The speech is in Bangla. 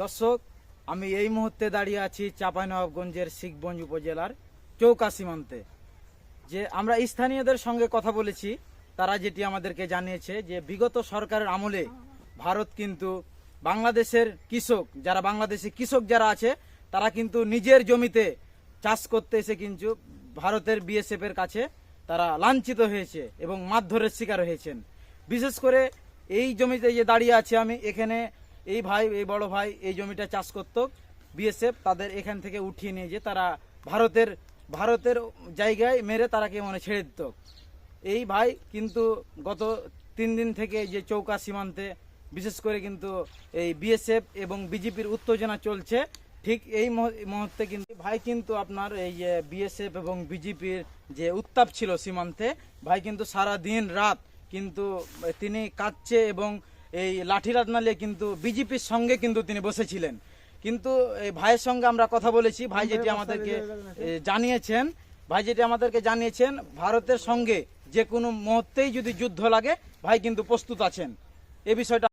দর্শক, আমি এই মুহূর্তে দাঁড়িয়ে আছি চাঁপাইনবাবগঞ্জের শিখগঞ্জ উপজেলার চৌকা সীমান্তে যে আমরা স্থানীয়দের সঙ্গে কথা বলেছি, তারা যেটি আমাদেরকে জানিয়েছে যে বিগত সরকারের আমলে ভারত কিন্তু বাংলাদেশের কৃষক, যারা বাংলাদেশে কৃষক যারা আছে, তারা কিন্তু নিজের জমিতে চাষ করতে এসে কিন্তু ভারতের বিএসএফ এর কাছে তারা লাঞ্ছিত হয়েছে এবং মারধরের শিকার হয়েছেন। বিশেষ করে এই জমিতে যে দাঁড়িয়ে আছে আমি, এখানে এই ভাই, এই বড় ভাই এই জমিটা চাষ করত। বিএসএফ তাদের এখান থেকে উঠিয়ে নিয়ে যে তারা ভারতের ভারতের জায়গায় মেরে তারাকে মানে ছেড়ে দিত। এই ভাই কিন্তু গত তিন দিন থেকে যে চৌকা সীমান্তে, বিশেষ করে কিন্তু এই বিএসএফ এবং বিজেপির উত্তেজনা চলছে। ঠিক এই মুহূর্তে কিন্তু ভাই কিন্তু আপনার এই যে বিএসএফ এবং বিজেপির যে উত্তাপ ছিল সীমান্তে, ভাই কিন্তু সারা দিন রাত কিন্তু তিনি কাঁদছে এবং এই লাঠিরাত নালিয়ে কিন্তু বিজেপির সঙ্গে কিন্তু তিনি বসেছিলেন। কিন্তু এই ভাইয়ের সঙ্গে আমরা কথা বলেছি ভাই যেটি আমাদেরকে জানিয়েছেন ভাই যেটি আমাদেরকে জানিয়েছেন ভারতের সঙ্গে যে কোনো মুহূর্তেই যদি যুদ্ধ লাগে ভাই কিন্তু প্রস্তুত আছেন। এ বিষয়টা